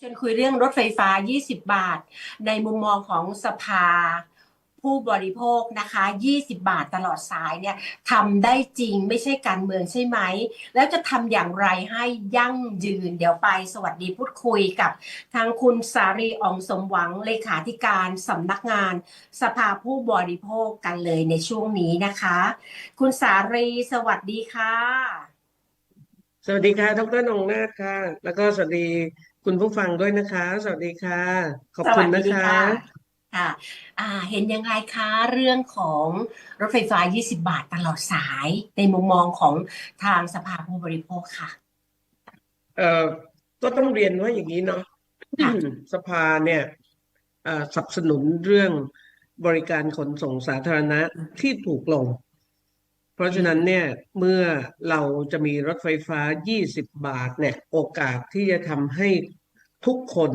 ชวนคุยเรื่องรถไฟฟ้า 20 บาท ในมุมมองของสภาผู้บริโภคนะคะ 20 บาทตลอดสายเนี่ยทำได้จริงไม่ใช่การเมืองใช่ไหม แล้วจะทำอย่างไรให้ยั่งยืน เดี๋ยวไปสวัสดีพูดคุยกับ ทางคุณสารีอองสมหวังเลขาธิการสำนักงาน สภาผู้บริโภคกันเลยในช่วงนี้นะคะ คุณสารีสวัสดีค่ะ สวัสดีค่ะดรนงนาถค่ะ แล้วก็สวัสดี คุณผู้ฟังด้วยนะคะ สวัสดีค่ะ ขอบสคุวัณสนะดีคะค่ะค่ะอ่าเห็นยังไงคะเรื่องของรถไฟฟ้า 20 บาทตลอดสายในมุมมองของทางสภาผู้บริโภคค่ะ เอ่อก็ต้องเรียนว่าอย่างนี้เนาะค่ะสภาเนี่ยเอ่อสนับสนุนเรื่องบริการขนส่งสาธารณะที่ถูกลง เพราะฉะนั้นเนี่ยเมื่อเราจะมีรถไฟฟ้า 20 บาทเนี่ยโอกาสที่จะทำให้ทุกคน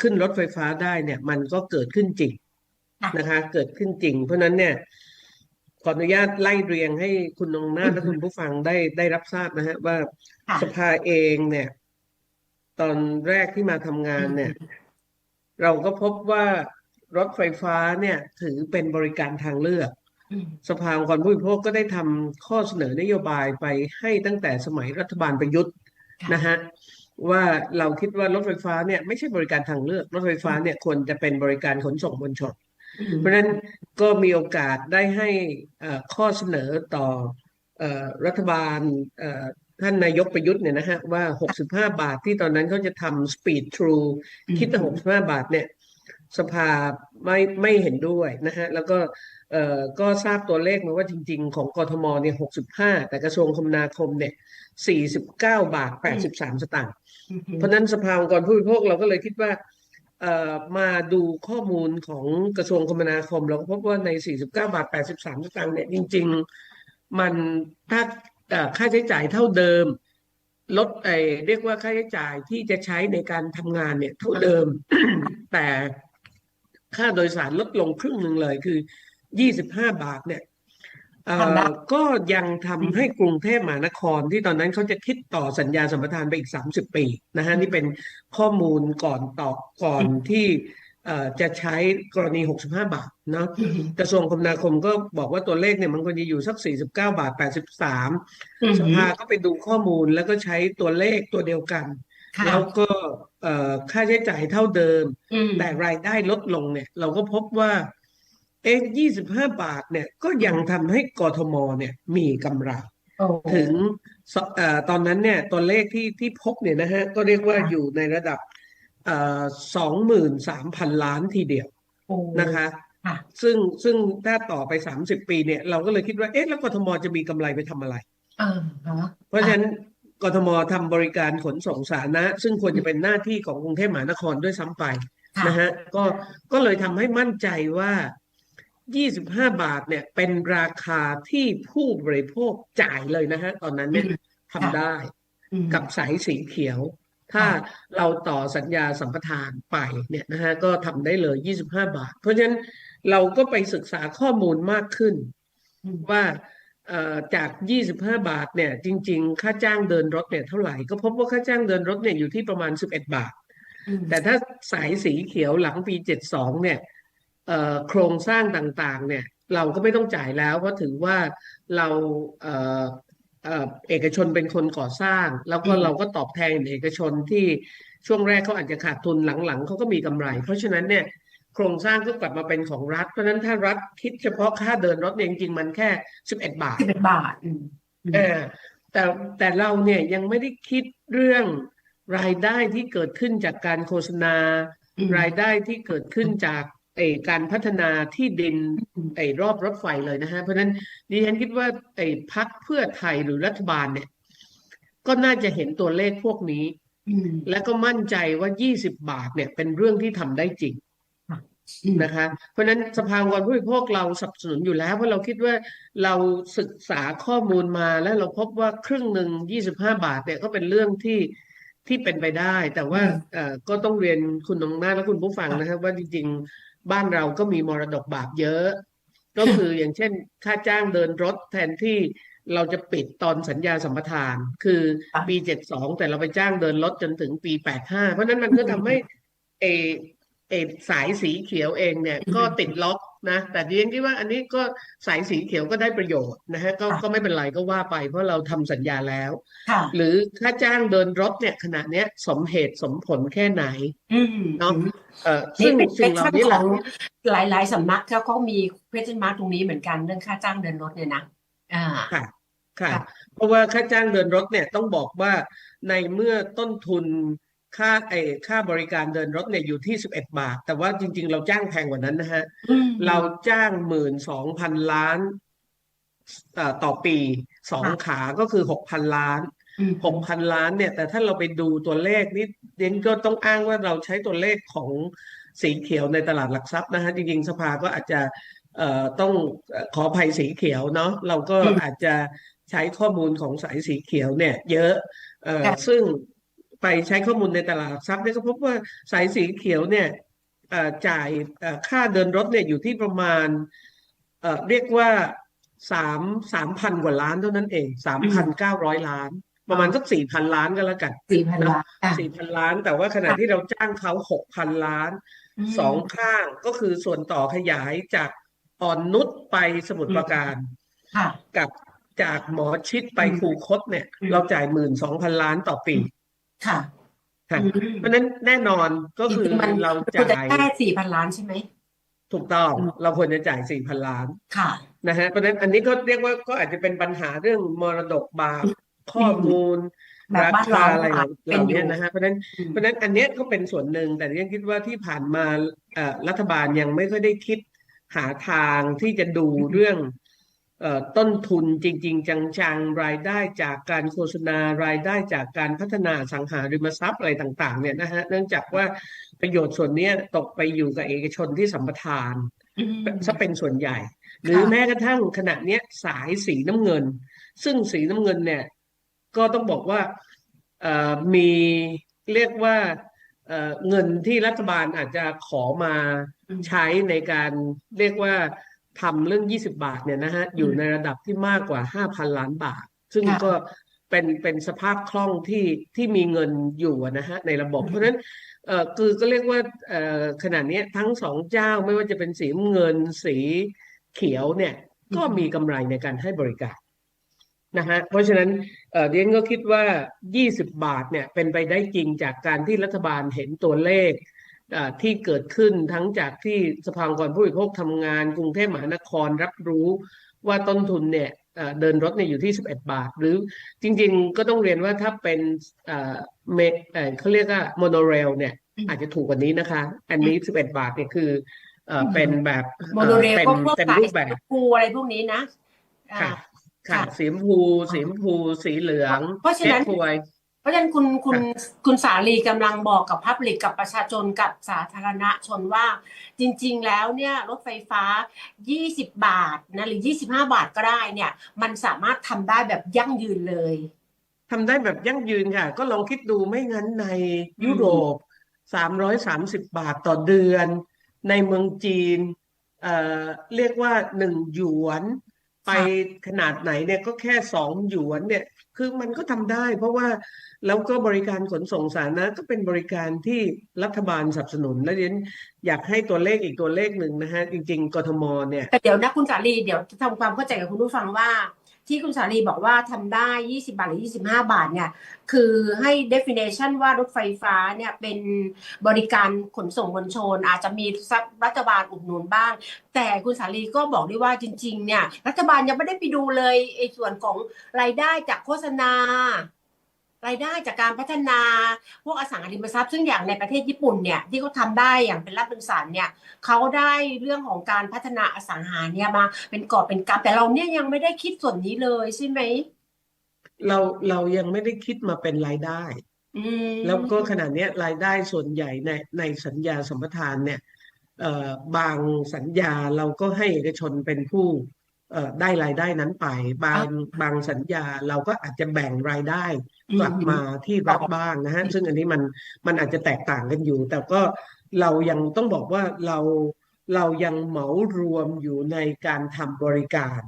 ขึ้นรถไฟฟ้าได้เนี่ย มันก็เกิดขึ้นจริงค่ะนะคะ เกิดขึ้นจริง เพราะฉะนั้นเนี่ยขออนุญาตไล่เรียงให้คุณนงนาถและคุณผู้ฟังได้ได้รับทราบนะฮะว่าค่ะสภาเองเนี่ย ตอนแรกที่มาทำงานเนี่ย เราก็พบว่ารถไฟฟ้าเนี่ย ถือเป็นบริการทางเลือกอืม สภาองค์กรผู้บริโภคก็ได้ทำข้อเสนอนโยบายไปให้ตั้งแต่สมัยรัฐบาลประยุทธ์ค่ะนะฮะว่าเราคิดว่ารถไฟฟ้าเนี่ยไม่ใช่บริการทางเลือก รถไฟฟ้าเนี่ยควรจะเป็นบริการขนส่งมวลชนอืมเพราะฉะนั้นก็มีโอกาสได้ให้เอ่อข้อเสนอต่อเอ่อรัฐบาลเอ่อท่านนายกประยุทธ์เนี่ยนะฮะว่า 65 บาทที่ตอนนั้นเขาจะทำ Speed True คิดแต่65 บาทเนี่ย สภาไม่ไม่เห็นด้วยนะฮะแล้วก็เอ่อก็ทราบตัวเลขมาว่าจริง ๆ ของกทมเนี่ย65แต่กระทรวงคมนาคมเนี่ย49บาท83สตางค์อืมเพราะฉะนั้นสภาองค์กรผู้บริโภคเราก็เลยคิดว่าเอ่อมาดูข้อมูลของกระทรวงคมนาคม เราก็พบว่าใน 49 บาท 83 สตางค์เนี่ยจริง ๆ มันถ้าเอ่อค่าใช้จ่ายเท่าเดิม ลดไอเรียกว่าค่าใช้จ่ายที่จะใช้ในการทำงานเนี่ยเท่าเดิม แต่ ค่าโดยสารลดลงครึ่งหนึ่งเลยคือ 25 บาทเนี่ยเอ่ทำได้อก็ยังทำให้กรุงเทพมหานครที่ตอนนั้นเขาจะคิดต่อสัญญาสัมปทานไปอีก 30 ปีนะฮะนี่เป็นข้อมูลก่อนต่อก่อนที่เอ่อจะใช้กรณี 65 บาทเนาะอืมกระทรวงคมนาคมก็บอกว่าตัวเลขเนี่ยมันควรจะอยู่สัก 49 บาท 83อืมสภาก็ไปดูข้อมูลแล้วก็ใช้ตัวเลขตัวเดียวกันค่ะ แล้วก็เอ่อค่าใช้จ่ายเท่าเดิมอืมแต่รายได้ลดลงเนี่ย เราก็พบว่าเอ๊ะ25บาทเนี่ยก็ยังทำให้กทมเนี่ยมีกำไรโอ้ถึงสเอ่อตอนนั้นเนี่ยตัวเลขที่ที่พบเนี่ยนะฮะก็เรียกว่าค่ะอยู่ในระดับเอ่อสองหมื่นสามพันล้านทีเดียวโอ้นะคะค่ะซึ่งซึ่งถ้าต่อไป30ปีเนี่ย เราก็เลยคิดว่าเอ๊ะแล้วกทมจะมีกำไรไปทำอะไรเออเนาะเพราะฉะนั้น กทมทำบริการขนส่งสาธารณะ ซึ่งควรจะเป็นหน้าที่ของกรุงเทพมหานครด้วยซ้ำไปค่ะนะฮะก็ก็เลยทำให้มั่นใจว่า 25 บาทเนี่ยเป็นราคาที่ผู้บริโภคจ่ายเลยนะฮะตอนนั้นเนี่ยอืมทำได้อืมกับสายสีเขียว ถ้าค่ะเราต่อสัญญาสัมปทานไปเนี่ยนะฮะก็ทำได้เลย 25 บาท เพราะฉะนั้นเราก็ไปศึกษาข้อมูลมากขึ้นอืมว่าเอ่อ จาก 25 บาทเนี่ยจริง ๆ ค่าจ้างเดินรถเนี่ยเท่าไหร่ก็พบว่าค่าจ้างเดินรถเนี่ยอยู่ที่ประมาณ 11 บาทอืมแต่ถ้าสายสีเขียวหลังปี 72 เนี่ยเอ่อโครงสร้างต่างๆเนี่ยเราก็ไม่ต้องจ่ายแล้วเพราะถือว่าเราเอ่อเอ่อเอกชนเป็นคนก่อสร้าง แล้วก็อืมเราก็ตอบแทนเอกชนที่ช่วงแรกเขาอาจจะขาดทุนหลังๆเขาก็มีกำไร เพราะฉะนั้นเนี่ย โครงสร้างก็กลับมาเป็นของรัฐ เพราะฉะนั้นถ้ารัฐคิดเฉพาะค่าเดินรถเนี่ยจริงๆมันแค่11บาทสิบเอ็ดบาทอืมอืมเออแต่แต่เราเนี่ยยังไม่ได้คิดเรื่องรายได้ที่เกิดขึ้นจากการโฆษณาอืมรายได้ที่เกิดขึ้นจากไอ้การพัฒนาที่ดินอืมไอ้รอบรถไฟเลยนะฮะเพราะฉะนั้นดิฉันคิดว่าไอ้พรรคเพื่อไทยหรือรัฐบาลเนี่ย ก็น่าจะเห็นตัวเลขพวกนี้อืมและก็มั่นใจว่า 20 บาทเนี่ยเป็นเรื่องที่ทำได้จริงอืม นะคะ เพราะฉะนั้นสภาองค์กรผู้บริโภคเราสนับสนุนอยู่แล้ว เพราะเราคิดว่าเราศึกษาข้อมูลมาแล้วเราพบว่าครึ่งหนึ่ง25 บาทเนี่ยก็เป็นเรื่องที่ที่เป็นไปได้ แต่ว่าอืมเอ่อก็ต้องเรียนคุณน้องนาถและคุณผู้ฟังนะครับ ว่าจริงๆบ้านเราก็มีมรดกบาปเยอะ ก็คืออย่างเช่น ค่าจ้างเดินรถแทนที่เราจะปิดตอนสัญญาสัมปทาน คือค่ะปีเจ็ดสองแต่เราไปจ้างเดินรถจนถึงปีแปดห้าเพราะฉะนั้นมันก็ทำให้เอ เอสายสีเขียวเองเนี่ยอืมก็ติดล็อกนะแต่ดิฉันคิดว่าอันนี้ก็สายสีเขียวก็ได้ประโยชน์นะฮะก็ค่ะก็ไม่เป็นไรก็ว่าไป เพราะเราทำสัญญาแล้วค่ะหรือค่าจ้างเดินรถเนี่ยขณะเนี้ยสมเหตุสมผลแค่ไหนอืมเนาะเอ่อนี่ซึ่งเป็นสิ่งเหล่า question นี้ขแหอละงหลายๆสำนักเขาก็มี question mark ตรงนี้เหมือนกันเรื่องค่าจ้างเดินรถเนี่ยนะอ่าค่ะค่ะค่ะ เพราะว่าค่าจ้างเดินรถเนี่ยต้องบอกว่าในเมื่อต้นทุน ค่าไอ้ค่าบริการเดินรถเนี่ยอยู่ที่สิบเอ็ดบาท แต่ว่าจริง ๆ เราจ้างแพงกว่านั้นนะฮะอืมเราจ้างหมื่นสองพันล้านเอ่อต่อปีสองค่ะขาก็คือหกพันล้านอืมหกพันล้านเนี่ย แต่ถ้าเราไปดูตัวเลขนี่เดนก็ต้องอ้างว่าเราใช้ตัวเลขของสีเขียวในตลาดหลักทรัพย์นะฮะจริงๆสภาก็อาจจะเอ่อต้องเอ่อขออภัยสีเขียวเนาะเราก็อืมอาจจะใช้ข้อมูลของสายสีเขียวเนี่ย เยอะเอ่อค่ะซึ่ง ไปใช้ข้อมูลในตลาดหลักทรัพย์เนี่ยก็พบว่าสายสีเขียวเนี่ยเอ่อจ่ายเอ่อค่าเดินรถเนี่ยอยู่ที่ประมาณเอ่อเรียกว่าสามสามพันกว่าล้านเท่านั้นเองสามอืพันมเก้าร้อยล้าน ประมาณสักสี่พันล้านก็แล้วกันสี่พันเนาะล้านอะสี่พันล้าน แต่ว่าขณะค่ะที่เราจ้างเขาหกพันล้านอืสองมข้างก็คือส่วนต่อขยายจากอ่อนนุชไปสมุทอืรมปราการค่ะกับจากหมอชิดไปอืมคูคตเนี่ยอืมเราจ่ายหมื่นสองพันล้านต่อปี ค่ะค่ะอืมเพราะฉะนั้นแน่นอนก็จคือริงๆมันเราควรจะจ่ายแค่สี่พันล้านใช่ไหมถูกต้องอืมเราควรจะจ่ายสี่พันล้านค่ะนะฮะเพราะฉะนั้นอันนี้ก็เรียกว่าก็อาจจะเป็นปัญหาเรื่องมรดกบาปอืมข้อมูลแบบราบ้านคาเราอะไรค่ะเหเป็นล่าอนี้ยู่นะฮะเพราะฉะนั้นอืมเพราะฉะนั้นอันเนี้ยก็เป็นส่วนหนึ่งแต่ยังคิดว่าที่ผ่านมาเอ่อรัฐบาลยังไม่ค่อยได้คิดหาทางที่จะดูอืมเรื่องเอ่อ ต้นทุนจริง ๆ จังๆ รายได้จากการโฆษณารายได้จากการพัฒนาอสังหาริมทรัพย์อะไรต่างๆเนี่ยนะฮะเนื่องจากว่าประโยชน์ส่วนเนี้ยตกไปอยู่กับเอกชนที่สัมปทานอืมซะเป็นส่วนใหญ่ หรือค่ะแม้กระทั่งขณะเนี้ยสายสีน้ำเงิน ซึ่งสีน้ำเงินเนี่ยก็ต้องบอกว่าเอ่อมีเรียกว่าเอ่อเงินที่รัฐบาลอาจจะขอมาอืมใช้ในการเรียกว่า ทำเรื่อง 20 บาทเนี่ยนะฮะอยู่ในระดับที่มากกว่า 5,000 ล้านบาท ซึ่งค่ะก็เป็นเป็นสภาพคล่องที่ที่มีเงินอยู่อะนะฮะในระบบ เพราะฉะนั้นเอ่อคือก็เรียกว่าเอ่อขณะเนี้ยทั้งสองเจ้าไม่ว่าจะเป็นสีน้ำเงินสีเขียวเนี่ยอืมก็มีกำไรในการให้บริการนะฮะเพราะฉะนั้นเอ่อเดียนก็คิดว่า 20 บาทเนี่ยเป็นไปได้จริงจากการที่รัฐบาลเห็นตัวเลขเอ่อ ที่เกิดขึ้นทั้งจากที่สภาองค์กรผู้บริโภคทำงาน กรุงเทพมหานครรับรู้ว่าต้นทุนเนี่ยเอ่อเดินรถเนี่ยอยู่ที่ 11 บาท หรือจริงๆก็ต้องเรียนว่าถ้าเป็นเอ่อเมเอ่อเขาเรียกว่าโมโนเรลเนี่ยอืมอาจจะถูกกว่านี้นะคะ อันนี้ 11 บาทเนี่ยคือเอ่ออืมเป็นแบบโมเอ่โนอเรลเป็นก็พวกเต็มสายรูปสีแบชบมพูอะไรพวกนี้นะอ่าค่ะค่ะค่ะสีชมพูสีชมพูสีเหลืองเพราะฉะเก๊กนั้นฮวย เพราะฉะนั้นคุณคุณค่ะคุณสาลีกำลังบอกกับพับลิกกับประชาชนกับสาธารณชนว่า จริง ๆ แล้วเนี่ยรถไฟฟ้า 20 บาทนะหรือ 25 บาทก็ได้เนี่ย มันสามารถทำได้แบบยั่งยืนเลยทำได้แบบยั่งยืนค่ะ ก็ลองคิดดูไม่งั้นในยุโรป 330 บาทต่อเดือน ในเมืองจีนเอ่อเรียกว่าหนึ่งหยวน ไปค่ะขนาดไหนเนี่ยก็แค่สองหยวนเนี่ย คือมันก็ทำได้ เพราะว่าแล้วก็บริการขนส่งสาธารณะก็เป็นบริการที่รัฐบาลสนับสนุน และเรียนอยากให้ตัวเลขอีกตัวเลขหนึ่งนะฮะจริง ๆกทมเนี่ยแต่เดี๋ยวนะคุณสาลีเดี๋ยวจะทำความเข้าใจกับคุณผู้ฟังว่า ที่คุณสาลีบอกว่าทำได้ 20 บาทหรือ 25 บาทเนี่ย คือให้ definition ว่ารถไฟฟ้าเนี่ยเป็นบริการขนส่งมวลชน อาจจะมีรัฐบาลอุดหนุนบ้าง แต่คุณสาลีก็บอกด้วยว่าจริง ๆ เนี่ย รัฐบาลยังไม่ได้ไปดูเลยไอ้ส่วนของรายได้จากโฆษณา รายได้จากการพัฒนาพวกอสังหาริมทรัพย์ ซึ่งอย่างในประเทศญี่ปุ่นเนี่ยที่เขาทำได้อย่างเป็นรับเป็นสารเนี่ยเขาได้เรื่องของการพัฒนาอสังหาเนี่ยมาเป็นกอบเป็นกำแต่เราเนี่ยยังไม่ได้คิดส่วนนี้เลยใช่ไหมเราเรายังไม่ได้คิดมาเป็นรายได้อืมแล้วก็ขณะเนี้ยรายได้ส่วนใหญ่ในในสัญญาสัมปทานเนี่ยเอ่อบางสัญญาเราก็ให้เอกชนเป็นผู้เอ่อได้รายได้นั้นไป บางบางสัญญาเราก็อาจจะแบ่งรายได้ กลับมาที่รัฐบ้างนะฮะซึ่งอันนี้มันมันอาจจะแตกต่างกันอยู่ แต่ก็เรายังต้องบอกว่าเราเรายังเหมารวมอยู่ในการทำบริการ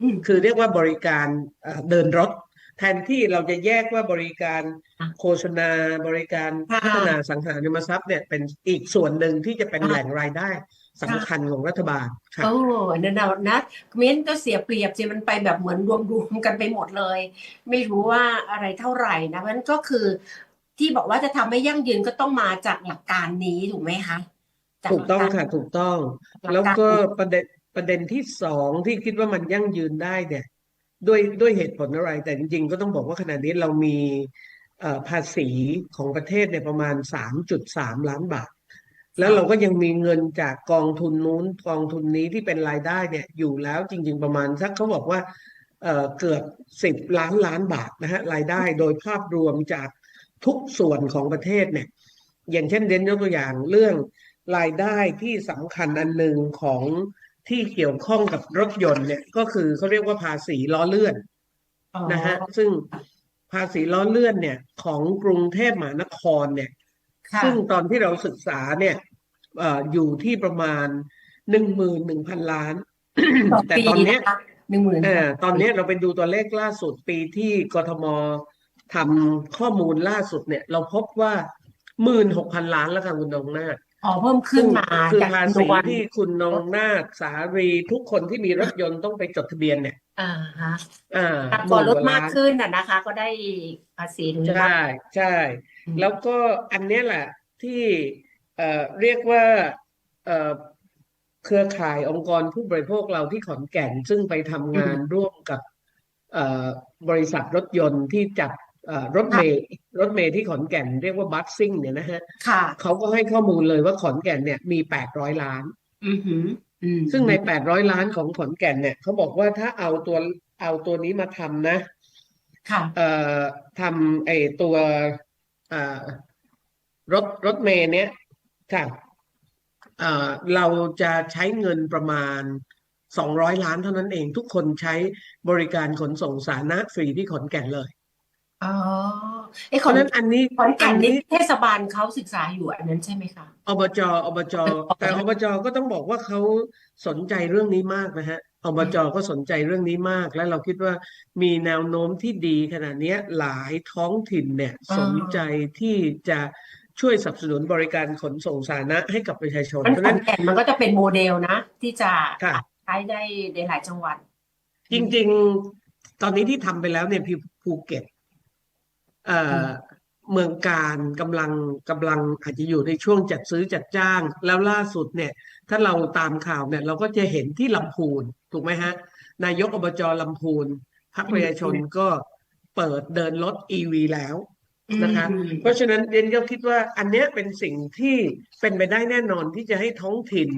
อืมคือเรียกว่าบริการเอ่อเดินรถ แทนที่เราจะแยกว่าบริการค่ะโฆษณาบริการค่ะพัฒนาสังหาริมทรัพย์เนี่ยเป็นอีกส่วนหนึ่งที่จะเป็นค่ะแหล่งรายได้ สำคัญของรัฐบาลค่ะโอ้นั่นเอานะเม้นก็เสียเปรียบสิมันไปแบบเหมือนรวมๆกันไปหมดเลย ไม่รู้ว่าอะไรเท่าไหร่นะเพราะฉะนั้นก็คือที่บอกว่าจะทำให้ยั่งยืนก็ต้องมาจากหลักการนี้ถูกไหมคะจากถูกต้องหลักค่ะการถูกต้องหลักแล้วการก็ประเด็นประเด็นที่สองที่คิดว่ามันยั่งยืนได้เนี่ยด้วยด้วยเหตุผลอะไร แต่จริงๆ ก็ต้องบอกว่าขณะนี้เรามีเอ่อภาษีของประเทศเนี่ยประมาณ 3.3 ล้านบาท แล้วเราก็ยังมีเงินจากกองทุนนู้นกองทุนนี้ที่เป็นรายได้เนี่ยอยู่แล้วจริง ๆประมาณสักเขาบอกว่าเอ่อเกือบสิบล้านล้านบาทนะฮะรายได้โดยภาพรวมจากทุกส่วนของประเทศเนี่ย อย่างเช่นเด่นยกตัวอย่างเรื่องรายได้ที่สำคัญอันหนึ่งของที่เกี่ยวข้องกับรถยนต์เนี่ยก็คือเขาเรียกว่าภาษีล้อเลื่อนอ๋อนะฮะซึ่งภาษีล้อเลื่อนเนี่ยของกรุงเทพมหานครเนี่ยค่ะ ซึ่งตอนที่เราศึกษาเนี่ยเอ่ออยู่ที่ประมาณหนึ่งหมื่นหนึ่งพันล้านต่อแต่ปีตอนเนี้ยนะคะหนึ่งหมื่นเอ่อตอนเนี้ยเราไปดูตัวเลขล่าสุดปีที่กทมทำข้อมูลล่าสุดเนี่ย เราพบว่าหมื่นหกพันล้านแล้วค่ะคุณนงนาถอ๋อเพิ่มขึ้นมาคือจากภาจำนษีวนที่คุณนงนาถสารีทุกคนที่มีรถยนต์ต้องไปจดทะเบียนเนี่ย อ่าฮะอ่าแต่หพอมื่นลกดว่ามากล้านขึ้นน่ะนะคะ ก็ได้ภาษีตรงนี้มากใช่ใช่อืม แล้วก็อันเนี้ยแหละที่เอ่อเรียกว่าเอ่อเครือข่ายองค์กรผู้บริโภคเราที่ขอนแก่น ซึ่งไปทำงานร่วมกับเอ่อบริษัทรถยนต์ที่จัดเอ่อรถเมล์รถเมล์ที่ขอนแก่นเรียกว่าบัสซิ่งเนี่ยนะฮะค่ะเขาก็ให้ข้อมูลเลยว่าขอนแก่นเนี่ยมีแปดร้อยล้านอือหืออืมซึ่งในแปดร้อยล้านของขอนแก่นเนี่ยเขาบอกว่าถ้าเอาตัวเอาตัวนี้มาทำนะค่ะเอ่อทำไอ้ตัวเอ่อ รถรถเมล์เนี้ยค่ะเอ่อเราจะใช้เงินประมาณสองร้อยล้านเท่านั้นเอง ทุกคนใช้บริการขนส่งสาธารณะฟรีที่ขอนแก่นเลยอ๋อไอ้เพขอนราะฉะนั้นอันนี้ขอนแก่อันนนี่นี้เทศบาลเขาศึกษาอยู่อันนั้นใช่ไหมคะอบจอบจแต่อบจก็ต้องบอกว่าเขาสนใจเรื่องนี้มากนะฮะ อบจก็สนใจเรื่องนี้มาก และเราคิดว่ามีแนวโน้มที่ดีขนาดเนี้ยหลายท้องถิ่นเนี่ยอ่าสนใจที่จะช่วยสนับสนุนบริการขนส่งสาธารณะให้กับประชาชนมันเพราะขฉะอนั้นนแก่นมันก็จะเป็นโมเดลนะ ที่จะค่ะใช้ได้ในหลายจังหวัด จริง ๆ ตอนนี้ที่ทำไปแล้วเนี่ยพี่ภูเก็ต เอ่อเมืองการกำลังกำลังอาจจะอยู่ในช่วงจัดซื้อจัดจ้าง แล้วล่าสุดเนี่ย ถ้าเราตามข่าวเนี่ย เราก็จะเห็นที่ลำพูนถูกไหมฮะ นายกอบจลำพูนพรรคประชาชนก็เปิดเดินรถอีวีแล้วนะคะอืมเพราะฉะนั้นเรนก็คิดว่าอันเนี้ยเป็นสิ่งที่เป็นไปได้แน่นอนที่จะให้ท้องถิ่น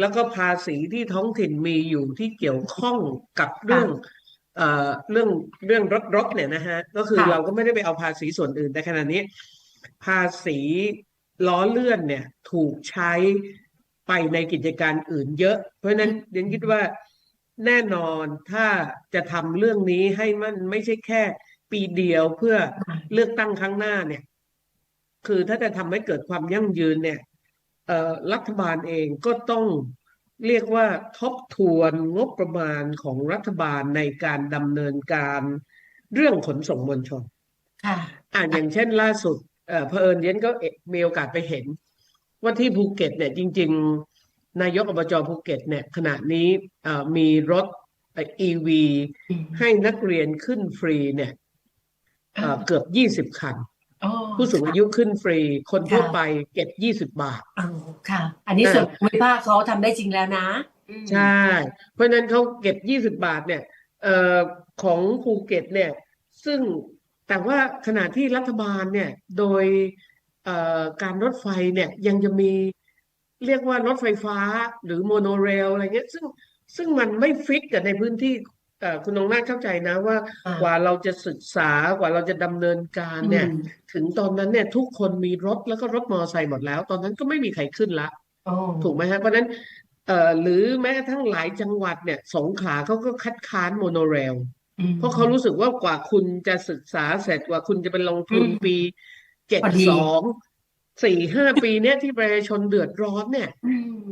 แล้วก็ภาษีที่ท้องถิ่นมีอยู่ที่เกี่ยวข้องกับเรื่อง เอ่อเรื่องเรื่องรถรถเนี่ยนะฮะก็คือค่ะเราก็ไม่ได้ไปเอาภาษีส่วนอื่นแต่ขณะนี้ ภาษีล้อเลื่อนเนี่ยถูกใช้ไปในกิจการอื่นเยอะ เพราะฉะนั้นเรนคิดว่าแน่นอนถ้าจะทำเรื่องนี้ให้มันไม่ใช่แค่ปีเดียวเพื่อเลือกตั้งครั้งหน้าเนี่ย คือถ้าจะทำให้เกิดความยั่งยืนเนี่ยเอ่อรัฐบาลเองก็ต้อง เรียกว่าทบทวนงบประมาณของรัฐบาลในการดำเนินการเรื่องขนส่งมวลชน ค่ะ อ่าอย่างเช่นล่าสุดเอ่อเผอิญเย็นก็เอ่อมีโอกาสไปเห็น ว่าที่ภูเก็ตเนี่ยจริง ๆ นายกอบจภูเก็ตเนี่ยขณะนี้เอ่อมีรถอีวีอืมให้นักเรียนขึ้นฟรีเนี่ยเอ่อเกือบยี่สิบคันอ๋อ ผู้สูงอายุขึ้นฟรี คนทั่วค่ะไปเก็บยี่สิบบาทอ๋อค่ะ อันนี้อ่าส่วนภูมิภาคเขาทำได้จริงแล้วนะอืมใช่ เพราะฉะนั้นเขาเก็บยี่สิบบาทเนี่ยเอ่อของภูเก็ตเนี่ย ซึ่งแต่ว่าขณะที่รัฐบาลเนี่ย โดยเอ่อการรถไฟเนี่ยยังจะมีเรียกว่ารถไฟฟ้าหรือโมโนเรลอะไรเงี้ยซึ่งซึ่งมันไม่ฟิกกับในพื้นที่เอ่อ คุณนงนาถเข้าใจนะว่าอ่ากว่าเราจะศึกษากว่าเราจะดำเนินการเนี่ยอืมถึงตอนนั้นเนี่ยทุกคนมีรถแล้วก็รถมอเตอร์ไซค์หมดแล้ว ตอนนั้นก็ไม่มีใครขึ้นละโอ้ถูกไหมฮะเพราะฉะนั้นเอ่อหรือแม้กระทั่งหลายจังหวัดเนี่ยสงขลาเขาก็คัดค้านโมโนเรลอืมเพราะเขารู้สึกว่ากว่าคุณจะศึกษาเสร็จกว่าคุณจะไปลงทุนอืมปีเจ็ดพอดีสองสี่ห้าปีเนี้ยที่ประชาชนเดือดร้อนเนี่ยอืม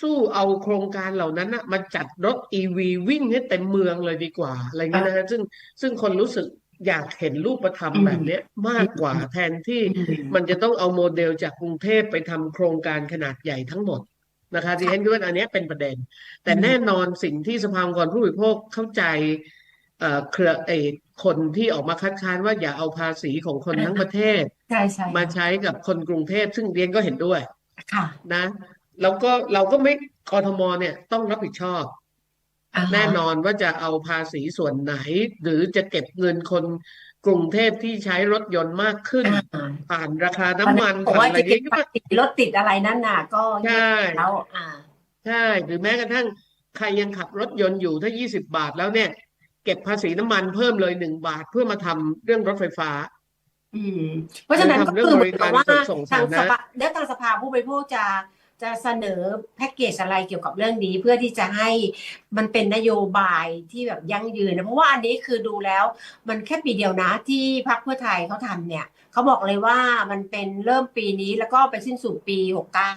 สู้เอาโครงการเหล่านั้นนะมาจัดรถอีวีวิ่งให้เต็มเมืองเลยดีกว่า อะไรเงี้ยนะฮะซึ่งซึ่งคนรู้สึกอยากเห็นรูปธรรมอืมแบบเนี้ยมากกว่าแทนที่อืมมันจะต้องเอาโมเดลจากกรุงเทพไปทำโครงการขนาดใหญ่ทั้งหมดนะคะที่เห็นด้วยอันเนี้ยเป็นประเด็น แต่อืมแน่นอนสิ่งที่สภาองค์กรผู้บริโภคเข้าใจเอ่อเครือเออคนที่ออกมาคัดค้านว่าอย่าเอาภาษีของคนทั้งประเทศใช่ใช่มาใช้กับคนกรุงเทพซึ่งเรียนก็เห็นด้วยค่ะนะ แล้วก็เราก็ไม่กทมเนี่ยต้องรับผิดชอบอ่าฮะแน่นอนว่าจะเอาภาษีส่วนไหน หรือจะเก็บเงินคนกรุงเทพที่ใช้รถยนต์มากขึ้นอ่าผ่านราคาน้ำมันบอกผ่านว่าอะไรจะเก็บนี้ภาษีรถติดอะไรนั่นน่ะ ก็ใช่แล้วอ่าใช่หรือแม้กระทั่งใครยังขับรถยนต์อยู่ถ้า20บาทแล้วเนี่ย เก็บภาษีน้ำมันเพิ่มเลยหนึ่งบาทเพื่อมาทำเรื่องรถไฟฟ้าอืมเพราะฉะนั้นหรือก็ทำเรื่อคืงอบเหมืริอนกากับรว่าขนส่งทางสาธารสณะภาแล้วทางสภาผู้บริโภคจะ จะเสนอแพ็กเกจอะไรเกี่ยวกับเรื่องนี้ เพื่อที่จะให้มันเป็นนโยบายที่แบบยั่งยืนนะเพราะว่าอันนี้คือดูแล้วมันแค่ปีเดียวนะที่พรรคเพื่อไทยเขาทำเนี่ยเขาบอกเลยว่ามันเป็นเริ่มปีนี้แล้วก็ไปสิ้นสุดปีหกเก้า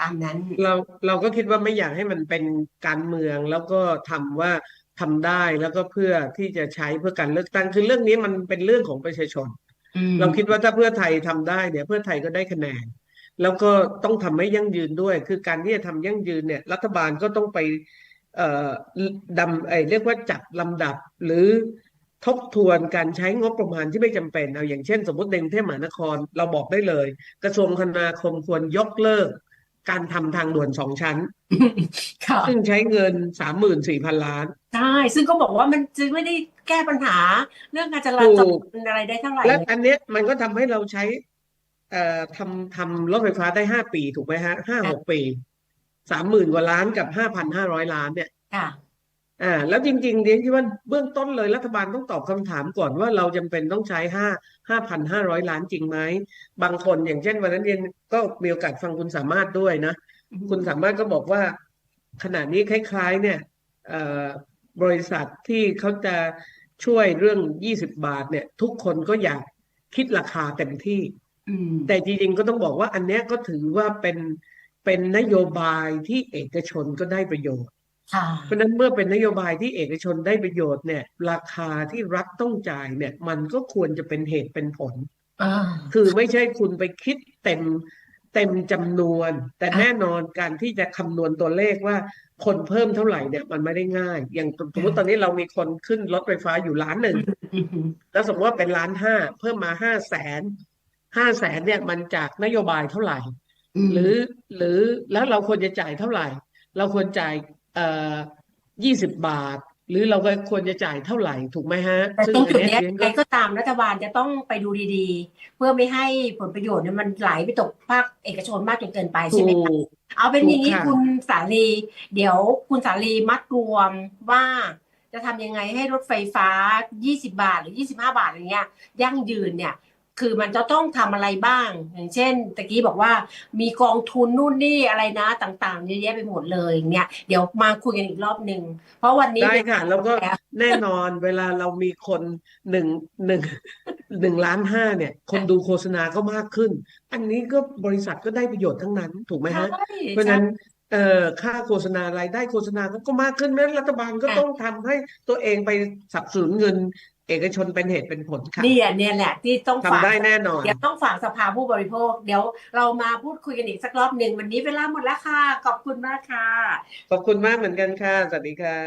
ตามนั้น เราเราก็คิดว่าไม่อยากให้มันเป็นการเมืองแล้วก็ทำว่าทำได้แล้วก็เพื่อที่จะใช้เพื่อการเลือกตั้งคือเรื่องนี้มันเป็นเรื่องของประชาชนอืมเราคิดว่าถ้าเพื่อไทยทำได้เนี่ย เพื่อไทยก็ได้คะแนน แล้วก็ต้องทำให้ยั่งยืนด้วย คือการที่จะทำยั่งยืนเนี่ย รัฐบาลก็ต้องไปเอ่อดำไอ้เรียกว่าจัดลำดับหรือทบทวนการใช้งบประมาณที่ไม่จำเป็นเอาอย่างเช่น สมมติในกรุงเทพมหานครเราบอกได้เลย กระทรวงคมนาคมควรยกเลิก การทำทางด่วนสองชั้นค่ะซึ่งใช้เงินสามหมื่นสี่พันล้านใช่ซึ่งก็บอกว่ามันจะไม่ได้แก้ปัญหา เรื่องการจราจถูรกอะไรได้เท่าไหร่และเลยอันเนี้ยมันก็ทำให้เราใช้ เอ่อทำทำรถไฟฟ้าได้ห้าปีถูกไหมฮะห้าหกปีสามหมื่นกว่าล้านกับห้าพันห้าร้อยล้านเนี่ยค่ะอ่าแล้วจริงๆเรียนคิดว่าเบื้องต้นเลยรัฐบาลต้องตอบคำถามก่อนว่าเราจำเป็นต้องใช้ห้าห้าพันห้าร้อยล้านจริงไหมบางคนอย่างเช่นวันนั้นเรียนก็มีโอกาสฟังคุณสามารถด้วยนะ คุณสามารถก็บอกว่า ขณะนี้คล้าย ๆ เนี่ยเอ่อบริษัทที่เขาจะช่วยเรื่อง20บาทเนี่ย ทุกคนก็อยากคิดราคาเต็มที่อืม แต่จริงๆก็ต้องบอกว่าอันเนี้ยก็ถือว่าเป็นเป็นนโยบายที่เอกชนก็ได้ประโยชน์ค่ะเพราะฉะนั้นเมื่อเป็นนโยบายที่เอกชนได้ประโยชน์เนี่ย ราคาที่รัฐต้องจ่ายเนี่ย มันก็ควรจะเป็นเหตุเป็นผลอ่าคือไม่ใช่คุณไปคิดเต็มเต็มจำนวน แต่อะแน่นอนการที่จะคำนวณตัวเลขว่าคนเพิ่มเท่าไหร่เนี่ยมันไม่ได้ง่าย อย่างสมมติตอนนี้เรามีคนขึ้นรถไฟฟ้าอยู่ล้านหนึ่งอืมอืมแล้วสมมติว่าเป็นล้านห้าเพิ่มมาห้าแสน ห้าแสนเนี่ยมันจากนโยบายเท่าไหร่อืมหรือหรือแล้วเราควรจะจ่ายเท่าไหร่ เราควรจ่ายเอ่อยี่สิบบาท หรือเราก็ควรจะจ่ายเท่าไหร่ถูกไหมฮะแต่ซึ่งตรงอันจุดเนี้ยเนี้ยเรียนใครก็ก็ตามรัฐบาลจะต้องไปดูดีๆ เพื่อไม่ให้ผลประโยชน์เนี่ยมันไหลไปตกภาคเอกชนมากจนเกินไปใช่ถูไหมคะกเอาเป็นถูอกย่างนี้ค่ะคุณสาลีเดี๋ยวคุณสาลีมัดรวมว่าจะทำยังไงให้รถไฟฟ้า 20 บาทหรือ 25 บาทอะไรเงี้ยยั่งยืนเนี่ย คือมันจะต้องทำอะไรบ้าง อย่างเช่นตะกี้บอกว่ามีกองทุนนู่นนี่อะไรนะต่างๆเยอะแยะไปหมดเลยอย่างเงี้ยเดี๋ยวมาคุยกันอีกรอบหนึ่งเพราะวันนี้ได้เวค่ะลาแล้วก็แล้วแน่นอนเวลาเรามีคนหนึ่งหนึ่งหนึ่งล้านห้าเนี่ย คนดูโฆษณาก็มากขึ้น อันนี้ก็บริษัทก็ได้ประโยชน์ทั้งนั้นถูกไหมใช่ฮะเพราะฉะนั้นเอ่อค่าโฆษณารายได้โฆษณาก็ก็มากขึ้นแม้รัฐบาลก็อะต้องทำให้ตัวเองไปสนับสนุนเงิน เอกชนเป็นเหตุเป็นผลค่ะเนี่ยเนี่ยแหละที่ต้องทำฝากได้แน่นอน เดี๋ยวต้องฝากสภาผู้บริโภค เดี๋ยวเรามาพูดคุยกันอีกสักรอบหนึ่งวันนี้เวลาหมดแล้วค่ะ ขอบคุณมากค่ะ ขอบคุณมากเหมือนกันค่ะ สวัสดีค่ะ